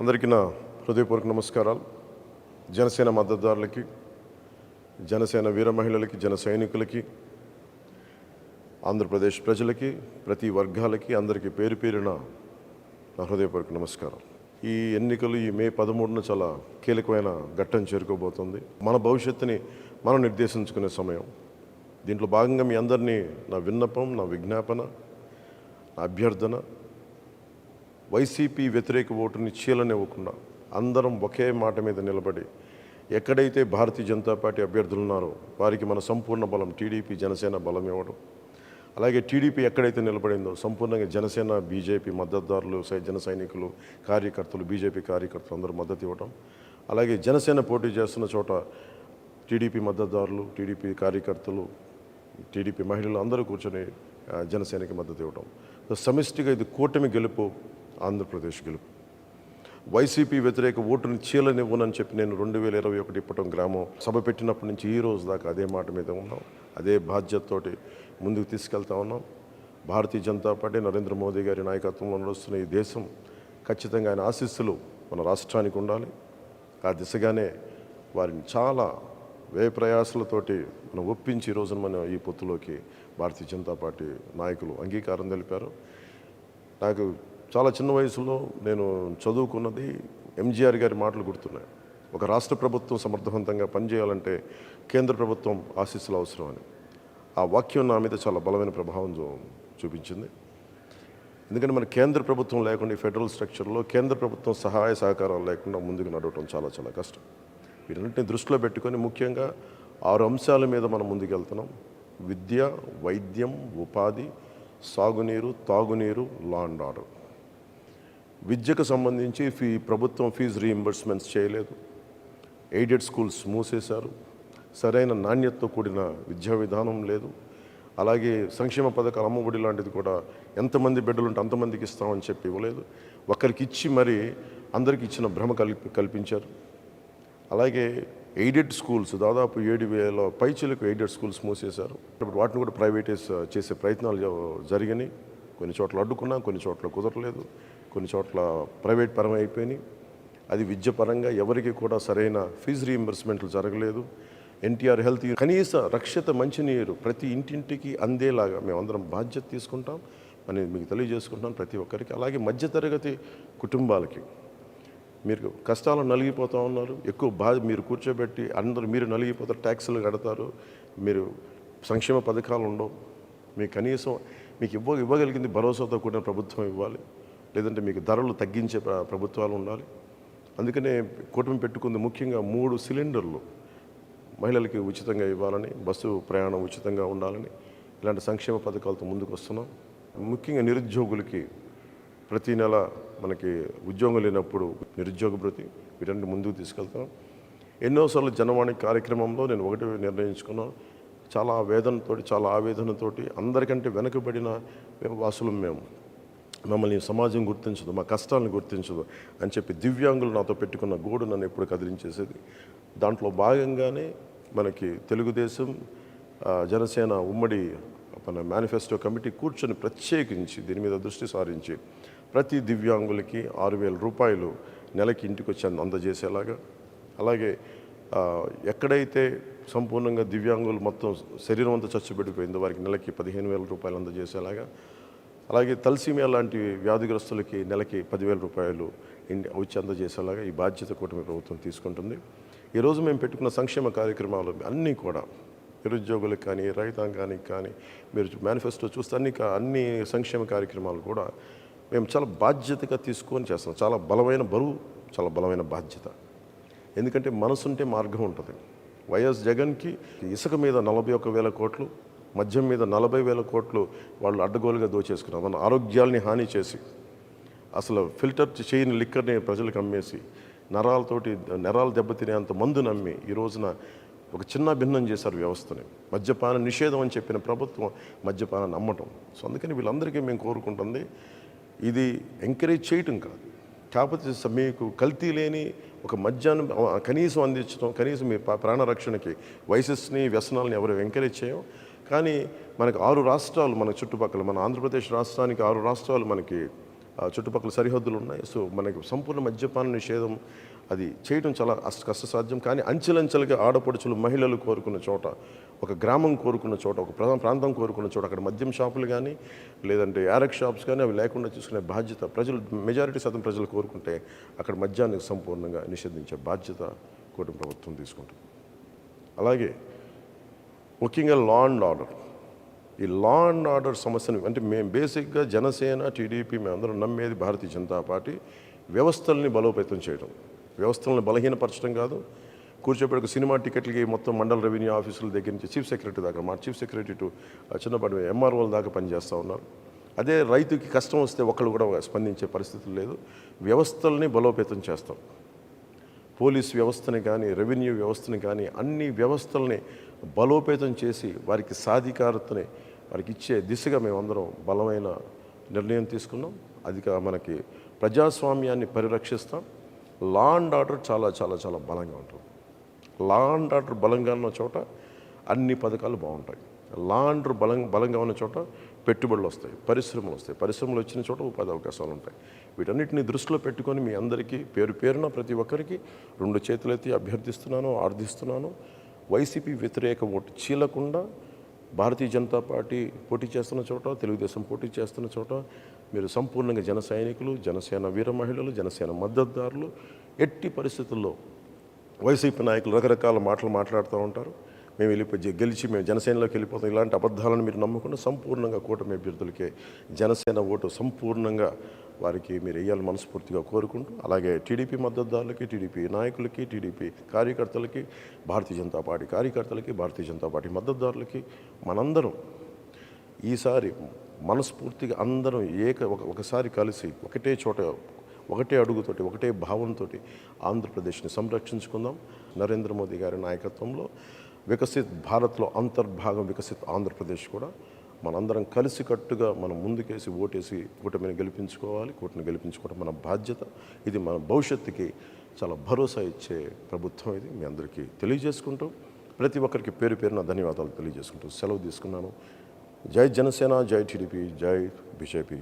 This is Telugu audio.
అందరికీ నా హృదయపూర్వక నమస్కారాలు. జనసేన మద్దతుదారులకి జనసేన వీర మహిళలకి జన సైనికులకి ఆంధ్రప్రదేశ్ ప్రజలకి ప్రతి వర్గాలకి అందరికీ పేరు పేరున నా హృదయపూర్వక నమస్కారం ఈ ఎన్నికలు ఈ మే పదమూడున చాలా కీలకమైన ఘట్టం చేరుకోబోతుంది. మన భవిష్యత్తుని మనం నిర్దేశించుకునే సమయం. దీంట్లో భాగంగా మీ అందరినీ నా విన్నపం నా విజ్ఞాపన నా అభ్యర్థన వైసీపీ వ్యతిరేక ఓటుని చీలనివ్వకుండా అందరం ఒకే మాట మీద నిలబడి ఎక్కడైతే భారతీయ జనతా పార్టీ అభ్యర్థులు ఉన్నారో వారికి మన సంపూర్ణ బలం టీడీపీ జనసేన బలం ఇవ్వడం. అలాగే టీడీపీ ఎక్కడైతే నిలబడిందో సంపూర్ణంగా జనసేన బీజేపీ మద్దతుదారులు సై- జన సైనికులు కార్యకర్తలు బీజేపీ కార్యకర్తలు అందరూ మద్దతు ఇవ్వడం అలాగే జనసేన పోటీ చేస్తున్న చోట టీడీపీ మద్దతుదారులు టీడీపీ కార్యకర్తలు టీడీపీ మహిళలు అందరూ కూర్చొని జనసేనకి మద్దతు ఇవ్వడం సమిష్టిగా ఇది కూటమి గెలుపు ఆంధ్రప్రదేశ్ గెలుపు. వైసీపీ వ్యతిరేక ఓటుని చీలనివ్వనని చెప్పి నేను రెండు వేల ఇరవై ఒకటి ఇప్పటం గ్రామం సభ పెట్టినప్పటి నుంచి ఈ రోజు దాకా అదే మాట మీద ఉన్నాం. అదే బాధ్యతతోటి ముందుకు తీసుకెళ్తా ఉన్నాం. భారతీయ జనతా పార్టీ నరేంద్ర మోదీ గారి నాయకత్వంలో నడుస్తున్న ఈ దేశం ఖచ్చితంగా ఆయన ఆశీస్సులు మన రాష్ట్రానికి ఉండాలి. ఆ దిశగానే వారిని చాలా వ్యయ ప్రయాసాలతోటి మనం ఒప్పించి ఈ రోజున మనం ఈ పొత్తులోకి భారతీయ జనతా పార్టీ నాయకులు అంగీకారం తెలిపారు. నాకు చాలా చిన్న వయసులో నేను చదువుకున్నది ఎంజీఆర్ గారి మాటలు గుర్తున్నాయి. ఒక రాష్ట్ర ప్రభుత్వం సమర్థవంతంగా పనిచేయాలంటే కేంద్ర ప్రభుత్వం ఆశీస్సులు అవసరమని. ఆ వాక్యం నా మీద చాలా బలమైన ప్రభావం చూపించింది. ఎందుకంటే మన కేంద్ర ప్రభుత్వం లేకుండా ఫెడరల్ స్ట్రక్చర్లో కేంద్ర ప్రభుత్వం సహాయ సహకారాలు లేకుండా ముందుకు నడవటం చాలా చాలా కష్టం. వీటన్నిటిని దృష్టిలో పెట్టుకొని ముఖ్యంగా ఆరు అంశాల మీద మనం ముందుకెళ్తున్నాం. విద్య వైద్యం ఉపాధి సాగునీరు తాగునీరు లా అండ్ ఆర్డర్ విద్యకు సంబంధించి ఫీ ప్రభుత్వం ఫీజు రీయింబర్స్మెంట్స్ చేయలేదు. ఎయిడెడ్ స్కూల్స్ మూసేశారు. సరైన నాణ్యతతో కూడిన విద్యా విధానం లేదు. అలాగే సంక్షేమ పథకాలు అమ్మఒడి లాంటిది కూడా ఎంతమంది బిడ్డలు ఉంటే అంతమందికి ఇస్తామని చెప్పి ఇవ్వలేదు. ఒకరికి ఇచ్చి మరి అందరికి ఇచ్చిన భ్రమ కల్పి కల్పించారు. అలాగే ఎయిడెడ్ స్కూల్స్ దాదాపు ఏడు వేల పైచలకు ఎయిడెడ్ స్కూల్స్ మూసేశారు. ఇప్పుడు వాటిని కూడా ప్రైవేటైజ్ చేసే ప్రయత్నాలు జరిగినాయి. కొన్ని చోట్ల అడ్డుకున్నా కొన్ని చోట్ల కుదరలేదు. కొన్ని చోట్ల ప్రైవేట్ పరం అయిపోయినాయి. అది విద్య పరంగా ఎవరికి కూడా సరైన ఫీజు రీఎంబర్స్మెంట్లు జరగలేదు. ఎన్టీఆర్ హెల్త్ కనీస రక్షిత మంచినీరు ప్రతి ఇంటింటికి అందేలాగా మేమందరం బాధ్యత తీసుకుంటాం అని మీకు తెలియజేసుకుంటాం ప్రతి ఒక్కరికి. అలాగే మధ్యతరగతి కుటుంబాలకి మీరు కష్టాలు నలిగిపోతూ ఉన్నారు. ఎక్కువ బాధ మీరు కూర్చోబెట్టి అందరూ మీరు నలిగిపోతారు ట్యాక్సులు కడతారు. మీరు సంక్షేమ పథకాలు ఉండవు. మీకు కనీసం మీకు ఇవ్వ ఇవ్వగలిగింది భరోసాతో కూడిన ప్రభుత్వం ఇవ్వాలి. లేదంటే మీకు ధరలు తగ్గించే ప్రభుత్వాలు ఉండాలి. అందుకనే కూటమి పెట్టుకుంది ముఖ్యంగా మూడు సిలిండర్లు మహిళలకి ఉచితంగా ఇవ్వాలని బస్సు ప్రయాణం ఉచితంగా ఉండాలని ఇలాంటి సంక్షేమ పథకాలతో ముందుకు వస్తున్నాం ముఖ్యంగా నిరుద్యోగులకి ప్రతి నెల మనకి ఉద్యోగం లేనప్పుడు నిరుద్యోగ భృతి వీటన్ని ముందుకు తీసుకెళ్తాం ఎన్నోసార్లు జనవాణి కార్యక్రమంలో నేను ఒకటి నిర్ణయించుకున్నాను. చాలా వేదనతోటి చాలా ఆవేదనతోటి అందరికంటే వెనుకబడిన మేము వాసులం మేము. మమ్మల్ని సమాజం గుర్తించదు మా కష్టాలను గుర్తించదు అని చెప్పి దివ్యాంగులు నాతో పెట్టుకున్న గోడు నన్ను ఎప్పుడు కదిలించేసేది. దాంట్లో భాగంగానే మనకి తెలుగుదేశం జనసేన ఉమ్మడి మన మేనిఫెస్టో కమిటీ కూర్చొని ప్రత్యేకించి దీని మీద దృష్టి సారించి ప్రతి దివ్యాంగులకి ఆరు వేల రూపాయలు నెలకి ఇంటికి వచ్చి అందజేసేలాగా. అలాగే ఎక్కడైతే సంపూర్ణంగా దివ్యాంగులు మొత్తం శరీరం అంతా చచ్చుబడిపోయిందో వారికి నెలకి పదిహేను వేల రూపాయలు అందజేసేలాగా. అలాగే తలసీమియా లాంటి వ్యాధిగ్రస్తులకి నెలకి పదివేల రూపాయలు వచ్చి అందజేసేలాగా ఈ బాధ్యత కూటమి ప్రభుత్వం తీసుకుంటుంది. ఈరోజు మేము పెట్టుకున్న సంక్షేమ కార్యక్రమాలు అన్నీ కూడా నిరుద్యోగులకు కానీ రైతాంగానికి కానీ మీరు మేనిఫెస్టో చూస్తే అన్ని అన్ని సంక్షేమ కార్యక్రమాలు కూడా మేము చాలా బాధ్యతగా తీసుకొని చేస్తాం చాలా బలమైన బరువు చాలా బలమైన బాధ్యత. ఎందుకంటే మనసుంటే మార్గం ఉంటుంది. వైఎస్ జగన్కి ఇసుక మీద నలభై ఒక్క వేల కోట్లు మద్యం మీద నలభై వేల కోట్లు వాళ్ళు అడ్డగోలుగా దోచేసుకున్నారు. మన ఆరోగ్యాల్ని హాని చేసి అసలు ఫిల్టర్ చేయని లిక్కర్ని ప్రజలకు అమ్మేసి నరాలతోటి నరాలు దెబ్బతినేంత మందు నమ్మి ఈ రోజున ఒక చిన్న భిన్నం చేశారు వ్యవస్థని. మద్యపాన నిషేధం అని చెప్పిన ప్రభుత్వం మద్యపానాన్ని నమ్మటం సో అందుకని వీళ్ళందరికీ మేము కోరుకుంటుంది ఇది ఎంకరేజ్ చేయటం కాదు. కాకపోతే మీకు కల్తీ లేని ఒక మద్యాన్ని కనీసం అందించడం కనీసం మీ ప్రాణరక్షణకి వయసెస్ని వ్యసనాలని ఎవరు ఎంకరేజ్ చేయం కానీ మనకు ఆరు రాష్ట్రాలు మన చుట్టుపక్కల మన ఆంధ్రప్రదేశ్ రాష్ట్రానికి ఆరు రాష్ట్రాలు మనకి చుట్టుపక్కల సరిహద్దులు ఉన్నాయి. సో మనకి సంపూర్ణ మద్యపాన నిషేధం అది చేయడం చాలా అష్ట కష్టసాధ్యం. కానీ అంచెలంచెలుగా ఆడపడుచులు మహిళలు కోరుకున్న చోట ఒక గ్రామం కోరుకున్న చోట ఒక ప్రధాన ప్రాంతం కోరుకున్న చోట అక్కడ మద్యం షాపులు కానీ లేదంటే యారక్ షాప్స్ కానీ అవి లేకుండా చూసుకునే బాధ్యత ప్రజలు మెజారిటీ శాతం ప్రజలు కోరుకుంటే అక్కడ మద్యాన్ని సంపూర్ణంగా నిషేధించే బాధ్యత కూటమి ప్రభుత్వం తీసుకుంటుంది. అలాగే ముఖ్యంగా లా అండ్ ఆర్డర్ ఈ లా అండ్ ఆర్డర్ సమస్యను అంటే మేము బేసిక్గా జనసేన టీడీపీ మేమందరం నమ్మేది భారతీయ జనతా పార్టీ వ్యవస్థల్ని బలోపేతం చేయడం. వ్యవస్థలను బలహీనపరచడం కాదు. కూర్చోబెట్టుకు సినిమా టికెట్లకి మొత్తం మండల రెవెన్యూ ఆఫీసుల దగ్గర నుంచి చీఫ్ సెక్రటరీ దాకా మా చీఫ్ సెక్రటరీ టు చిన్నపాటి ఎంఆర్ఓల దాకా పనిచేస్తూ ఉన్నారు. అదే రైతుకి కష్టం వస్తే ఒకళ్ళు కూడా స్పందించే పరిస్థితులు లేదు. వ్యవస్థల్ని బలోపేతం చేస్తాం. పోలీస్ వ్యవస్థని కానీ రెవెన్యూ వ్యవస్థని కానీ అన్ని వ్యవస్థల్ని బలోపేతం చేసి వారికి సాధికారతని వారికి ఇచ్చే దిశగా మేమందరం బలమైన నిర్ణయం తీసుకున్నాం. అది మనకి ప్రజాస్వామ్యాన్ని పరిరక్షిస్తాం. లా అండ్ ఆర్డర్ చాలా చాలా చాలా బలంగా ఉంటుంది. లా అండ్ ఆర్డర్ బలంగా ఉన్న చోట అన్ని పథకాలు బాగుంటాయి. లా అండ్ ఆర్డర్ బలం బలంగా ఉన్న చోట పెట్టుబడులు వస్తాయి పరిశ్రమలు వస్తాయి. పరిశ్రమలు వచ్చిన చోట ఉపాధి అవకాశాలు ఉంటాయి. వీటన్నిటిని దృష్టిలో పెట్టుకొని మీ అందరికీ పేరు పేరున ప్రతి ఒక్కరికి రెండు చేతులెత్తి అభ్యర్థిస్తున్నాను ఆర్థిస్తున్నాను వైసీపీ వ్యతిరేక ఓటు చీలకుండా భారతీయ జనతా పార్టీ పోటీ చేస్తున్న చోట తెలుగుదేశం పోటీ చేస్తున్న చోట మీరు సంపూర్ణంగా జన సైనికులు జనసేన వీర మహిళలు జనసేన మద్దతుదారులు ఎట్టి పరిస్థితుల్లో వైసీపీ నాయకులు రకరకాల మాటలు మాట్లాడుతూ ఉంటారు. మేము వెళ్ళిపోయి గెలిచి మేము జనసేనలోకి వెళ్ళిపోతాం. ఇలాంటి అబద్ధాలను మీరు నమ్ముకుని సంపూర్ణంగా కూటమి అభ్యర్థులకే జనసేన ఓటు సంపూర్ణంగా వారికి మీరు వేయాలని మనస్ఫూర్తిగా కోరుకుంటూ అలాగే టీడీపీ మద్దతుదారులకి టీడీపీ నాయకులకి టీడీపీ కార్యకర్తలకి భారతీయ జనతా పార్టీ కార్యకర్తలకి భారతీయ జనతా పార్టీ మద్దతుదారులకి మనందరం ఈసారి మనస్ఫూర్తిగా అందరం ఏక ఒక ఒకసారి కలిసి ఒకటే చోట ఒకటే అడుగుతోటి ఒకటే భావంతో ఆంధ్రప్రదేశ్ని సంరక్షించుకుందాం. నరేంద్ర మోదీ గారి నాయకత్వంలో వికసిత్ భారత్లో అంతర్భాగం వికసిత్ ఆంధ్రప్రదేశ్ కూడా మనందరం కలిసికట్టుగా మనం ముందుకేసి ఓటేసి కూటమిని గెలిపించుకోవాలి కూటమిని గెలిపించుకోవడం మన బాధ్యత. ఇది మన భవిష్యత్తుకి చాలా భరోసా ఇచ్చే ప్రభుత్వం ఇది. మీ అందరికీ తెలియజేసుకుంటూ ప్రతి ఒక్కరికి పేరు పేరున ధన్యవాదాలు తెలియజేసుకుంటూ సెలవు తీసుకున్నాను. జై జనసేన జై టీడీపీ జై బీజేపీ.